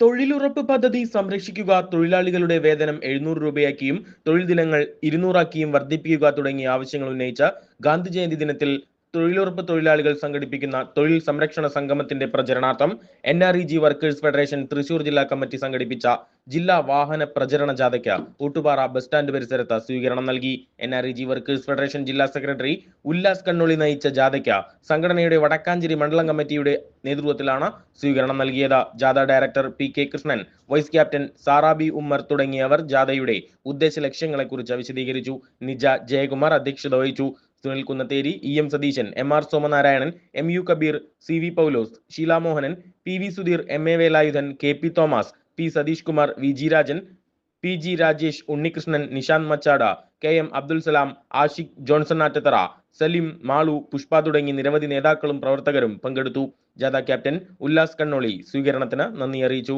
തൊഴിലുറപ്പ് പദ്ധതി സംരക്ഷിക്കുക തൊഴിലാളികളുടെ വേതനം എഴുന്നൂറ് രൂപയാക്കിയും തൊഴിൽ ദിനങ്ങൾ ഇരുന്നൂറാക്കിയും വർദ്ധിപ്പിക്കുക തുടങ്ങിയ ആവശ്യങ്ങൾ ഉന്നയിച്ച ഗാന്ധി ജയന്തി ദിനത്തിൽ തൊഴിലുറപ്പ് തൊഴിലാളികൾ സംഘടിപ്പിക്കുന്ന തൊഴിൽ സംരക്ഷണ സംഗമത്തിന്റെ പ്രചരണാർത്ഥം N R E G workers federation Thrissur ജില്ലാ കമ്മിറ്റി സംഘടിപ്പിച്ച ജില്ലാ വാഹന പ്രചരണ ജാഥയ്ക്ക് ഊട്ടുപാറ ബസ് സ്റ്റാൻഡ് പരിസരത്ത് സ്വീകരണം നൽകി. N R E G workers federation ജില്ലാ സെക്രട്ടറി ഉല്ലാസ് കണ്ണൊളി നയിച്ച ജാഥയ്ക്ക് സംഘടനയുടെ വടക്കാഞ്ചേരി മണ്ഡലം കമ്മിറ്റിയുടെ നേതൃത്വത്തിലാണ് സ്വീകരണം നൽകിയത്. ജാഥ director P K Krishnan vice captain Saraby Ummer തുടങ്ങിയവർ ജാഥയുടെ ഉദ്ദേശ ലക്ഷ്യങ്ങളെക്കുറിച്ച് വിശദീകരിച്ചു. നിജ ജയകുമാർ അധ്യക്ഷത വഹിച്ചു. Sunil Kunnatheri E M Satheesan M R Somanarayanan M U Kabeer C V Paulose Sheela Mohanan P V Sudheer M A Velayudhan K P Thomas P Satheesh Kumar V G Rajan P G Rajesh Unnikrishnan Nishanth Machada K M Abdul Salam Ashiq Johnson Attathara Salim Malu Pushpa തുടങ്ങി നിരവധി നേതാക്കളും പ്രവർത്തകരും പങ്കെടുത്തു. ജാഥ captain Ullas Kannoli സ്വീകരണത്തിന് നന്ദി അറിയിച്ചു.